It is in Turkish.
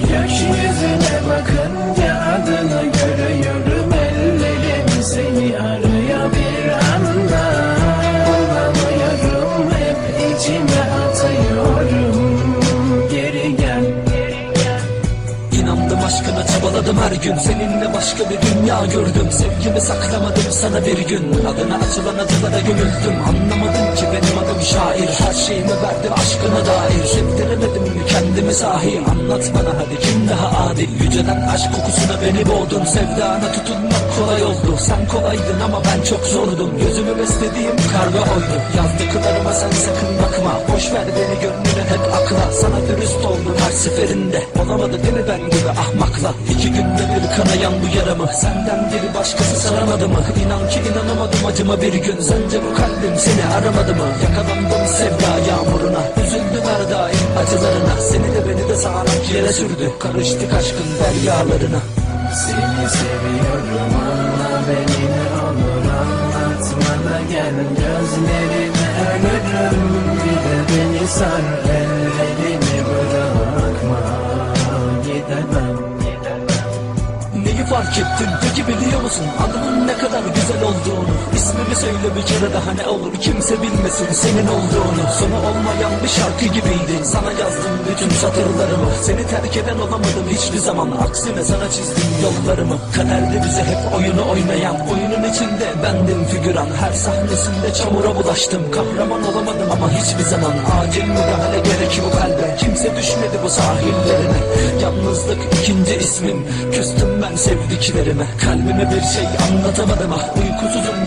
Gökyüzüne bakınca adını görüyorum Ellerim. Seni arıyor bir anda. Bulamıyorum hep içime atıyorum. Geri gel, geri aşkına çabaladım her gün. Seninle başka bir dünya gördüm. Sevgimi saklamadım sana bir gün. Adına açılan acılara gömüldüm. Anlamadım ki benim adım şarkı şeyimi verdim aşkına dair Sevdiremedim mi kendimi sahi Anlat bana hadi kim daha adil? Yücelen aşk kokusuna beni boğdun. Sevdana tutunmak kolay oldu. Sen kolaydın ama ben çok zordum Gözümü beslediğim karga oydu. Yazdıklarıma sen sakın bakma. Boş ver beni gönlüne hep akla Sana dürüst oldum her seferinde. Olamadı değil mi ben gibi ahmakla? İki günde bir kanayan bu yaramı. Senden biri başkası saramadı mı? İnan ki inanamadım acıma bir gün. Sence bu kalbim seni aramadı mı? Yakalandım sevda yağmuruna. Üzüldüm her daim acılarına. Seni de beni de sağanak yere sürdü. Karıştık aşkın deryalarına. Seni seviyorum anla beni ne olur anlatma da gel. Gözlerine ölürüm bir beni sar ellerini bırakma Gidemem Neyi fark ettin peki biliyor musun? Adının söyle bir kere daha ne olur Kimse bilmesin senin olduğunu. Sonu olmayan bir şarkı gibiydi. Sana yazdım bütün satırlarımı. Seni terk eden olamadım hiçbir zaman. Aksine sana çizdim yollarımı. Kaderde bize hep oyunu oynayan Oyunun içinde bendim figüran. Her sahnesinde çamura bulaştım. Kahraman olamadım ama hiçbir zaman. Acil müdahale gerek bu kalbe Kimse düşmedi bu sahillerine. Yalnızlık ikinci ismim. Küstüm ben sevdiklerime. Kalbime bir şey anlatamadım. Ah Uykusuzum